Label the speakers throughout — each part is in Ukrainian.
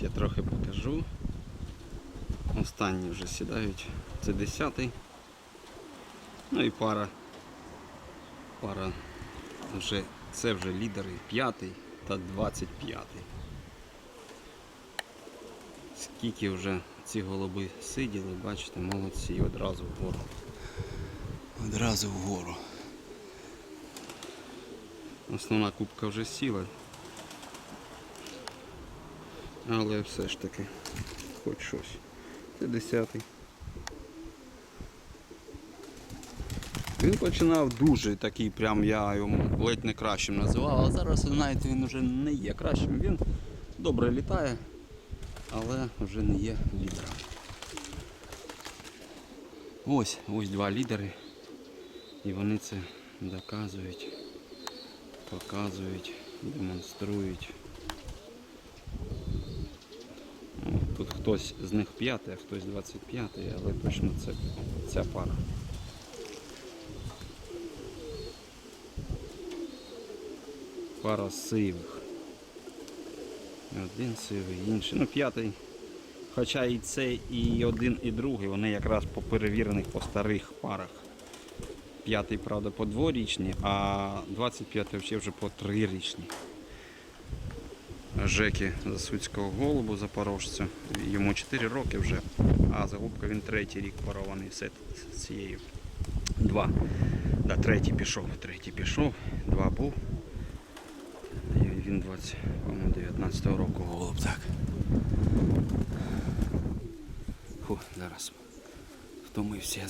Speaker 1: Ще трохи покажу. Останні вже сідають. Це 10-й. Ну і пара. Пара вже це вже лідери 5 та 25. Скільки вже ці голуби сиділи, бачите, молодці, одразу вгору. Одразу вгору. Основна кубка вже сіла. Але все ж таки, хоч щось. Це 10-й. Він починав дуже такий, прям я йому ледь не кращим називав, а зараз навіть він вже не є кращим. Він добре літає, але вже не є лідером. Ось, ось два лідери. І вони це доказують, показують, демонструють. Ну, Тут хтось з них п'ятий, а хтось 25, але точно це ця пара. Пара сивих. Один сивий, інший. Ну, п'ятий. Хоча і цей, і один, і другий, вони якраз по перевірених по старих парах. П'ятий, правда, по дворічні, а 25-й взагалі вже по трирічні. Жеки Засуцького голубу запорожця. Йому 4 роки вже, а Загубка він третій рік парований все цією. Два. Да, третій пішов, третій пішов, два був. І він 20, 19-го року голуб, так. Фу, зараз втомився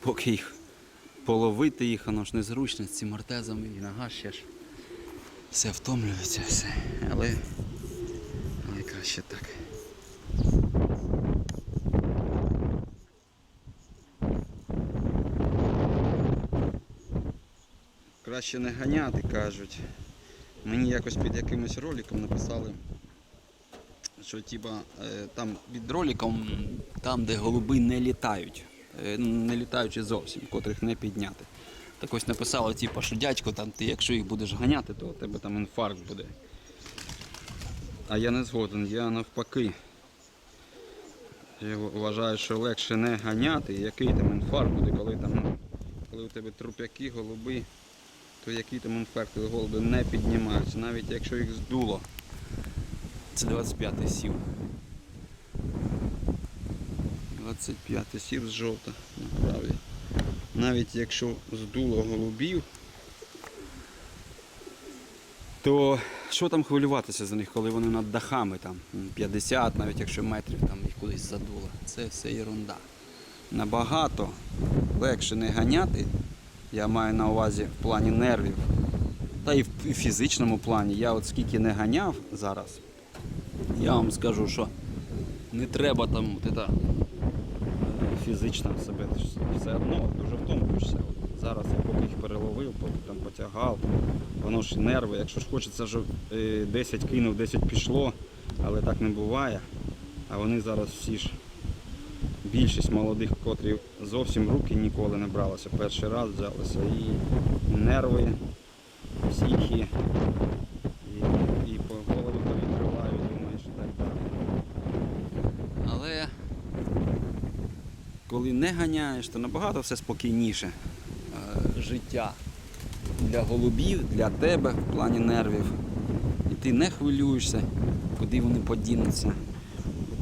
Speaker 1: Поки їх половити їх, воно ж незручно з цим ортезом і нога ще ж. Все втомлюється, все. Але, але краще так. Краще не ганяти, кажуть. Мені якось під якимось роликом написали, що типа е, там під роликом, там де голуби не літають, е, не літаючи зовсім, котрих не підняти. Так ось написали, типа, що дядько, там, ти якщо їх будеш ганяти, то у тебе там інфаркт буде. А я не згоден, я навпаки. Я вважаю, що легше не ганяти, який там інфаркт буде, коли там, ну, коли у тебе труп'яки, голуби, то який там інфаркт, коли голуби не піднімаються, навіть якщо їх здуло. Це 25-й сів. 25-й сів з жовта. Навіть якщо здуло голубів, то що там хвилюватися за них, коли вони над дахами там 50, навіть якщо метрів там їх кудись задуло. Це все ерунда. Набагато легше не ганяти, я маю на увазі в плані нервів, та і в фізичному плані. Я от скільки не ганяв зараз, я вам скажу, що не треба там от фізично себе все одно дуже втомлюєшся. Зараз я поки їх переловив, поки там потягав, воно ж нерви, якщо ж хочеться, щоб е, 10 кинув, 10 пішло, але так не буває. А вони зараз всі ж більшість молодих, котрі зовсім руки ніколи не бралися, перший раз взялися і нерви, психі, і, і по голові повідривають, думаєш, і так далі. Але коли не ганяєш, то набагато все спокійніше е, життя для голубів, для тебе в плані нервів. І ти не хвилюєшся, куди вони подінуться.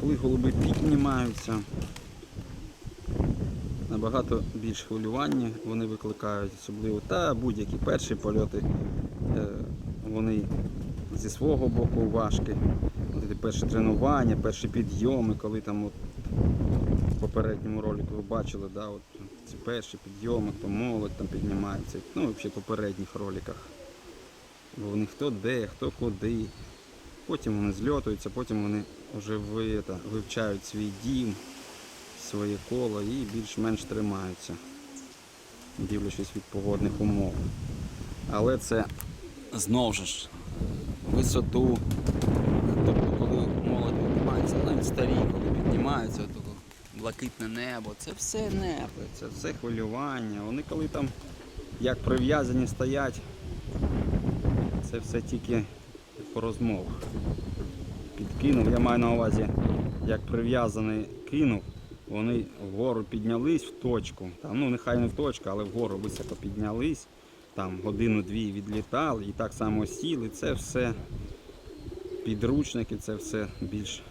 Speaker 1: Коли голуби піднімаються, набагато більш хвилювання вони викликають, особливо та будь-які перші польоти, е, вони зі свого боку важкі. Перші тренування, перші підйоми, коли там от попередньому ролику ви бачили, да, от ці перші підйоми, хто молодь там піднімається, ну взагалі попередніх роликах. Бо вони хто де, хто куди. Потім вони зльотуються, потім вони вже ви, та, вивчають свій дім, своє коло і більш-менш тримаються, дивлячись від погодних умов. Але це знову ж висоту. Тобто, коли молодь піднімається, навіть старі, коли піднімаються, то блакитне небо, це все нерви, це все хвилювання. Вони коли там як прив'язані стоять, це все тільки по розмовах. підкинув. Я маю на увазі, як прив'язаний кинув, вони вгору піднялись в точку. Там, ну нехай не в точку, але вгору високо піднялись. Там годину-дві відлітали і так само сіли. Це все підручники, це все більш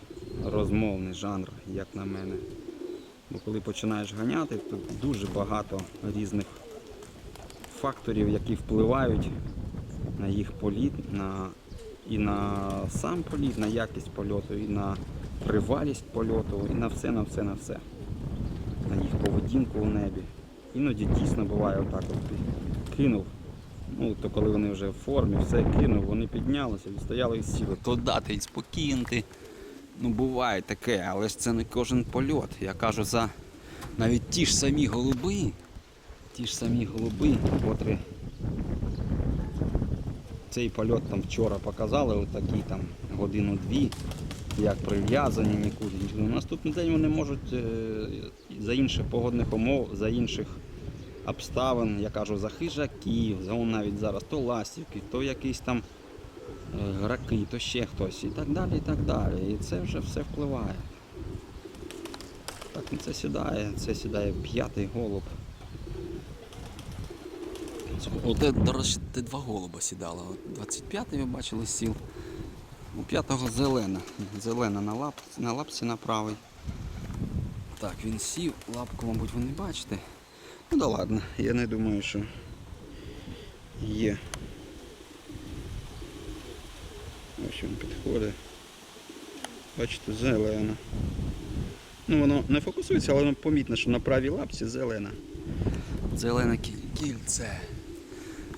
Speaker 1: розмовний жанр, як на мене. Бо коли починаєш ганяти, то дуже багато різних факторів, які впливають на їх політ, на, і на сам політ, на якість польоту, і на тривалість польоту, і на все, на все, на все. На їх поведінку у небі. Іноді дійсно буває отак от кинув. Ну, то коли вони вже в формі, все кинув, вони піднялися, відстояли і сіли. То дати і спокійно. Ну, буває таке, але ж це не кожен польот. Я кажу за навіть ті ж самі голуби, ті ж самі голуби, котрі цей польот там вчора показали, отакі там годину-дві, як прив'язані нікуди. Ну, Наступний день вони можуть е, за інших погодних умов, за інших обставин, я кажу, за хижаків, за навіть зараз то ластівки, то якісь там граки, то ще хтось і так далі, і так далі. І це вже все впливає. Так, це сідає, це сідає п'ятий голуб. Оте, до речі, два голуба сідало. 25-й ви бачили сіл. У п'ятого зелена. Зелена на лапці, на лапці на правий. Так, він сів, лапку, мабуть, ви не бачите. Ну да ладно, я не думаю, що є. Ось він підходить. Бачите, зелена. Ну воно не фокусується, але воно помітно, що на правій лапці зелена. Зелене кіль- кільце.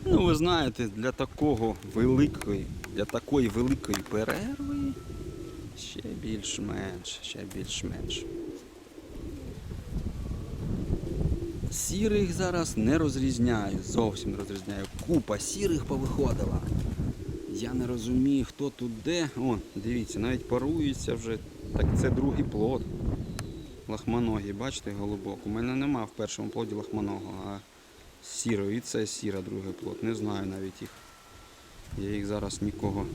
Speaker 1: Ну, ви знаєте, для такого великої, для такої великої перерви ще більш-менш, ще більш-менш. Сірих зараз не розрізняю, зовсім не розрізняю. Купа сірих повиходила. Я не розумію, хто тут де. О, дивіться, навіть паруються вже. Так це другий плод. Лахманогі, бачите, голубок. У мене нема в першому плоді лахманого, а сірої. І це сіра другий плод. Не знаю навіть їх. Я їх зараз нікого.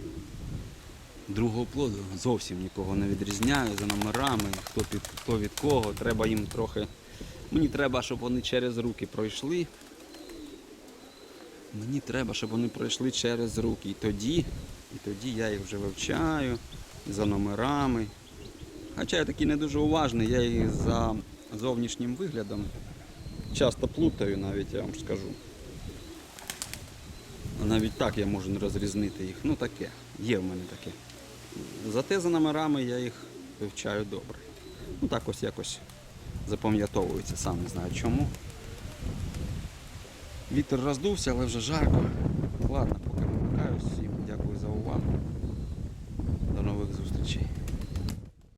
Speaker 1: Другого плоду зовсім нікого не відрізняю за номерами, хто під хто від кого. Треба їм трохи. Мені треба, щоб вони через руки пройшли. Мені треба, щоб вони пройшли через руки. І тоді, і тоді я їх вже вивчаю за номерами. Хоча я такий не дуже уважний, я їх за зовнішнім виглядом часто плутаю навіть, я вам скажу. Навіть так я можу не розрізнити їх. Ну таке, є в мене таке. Зате за номерами я їх вивчаю добре. Ну так ось якось запам'ятовується, сам не знаю чому. Вітер роздувся, але вже жарко. Ладно,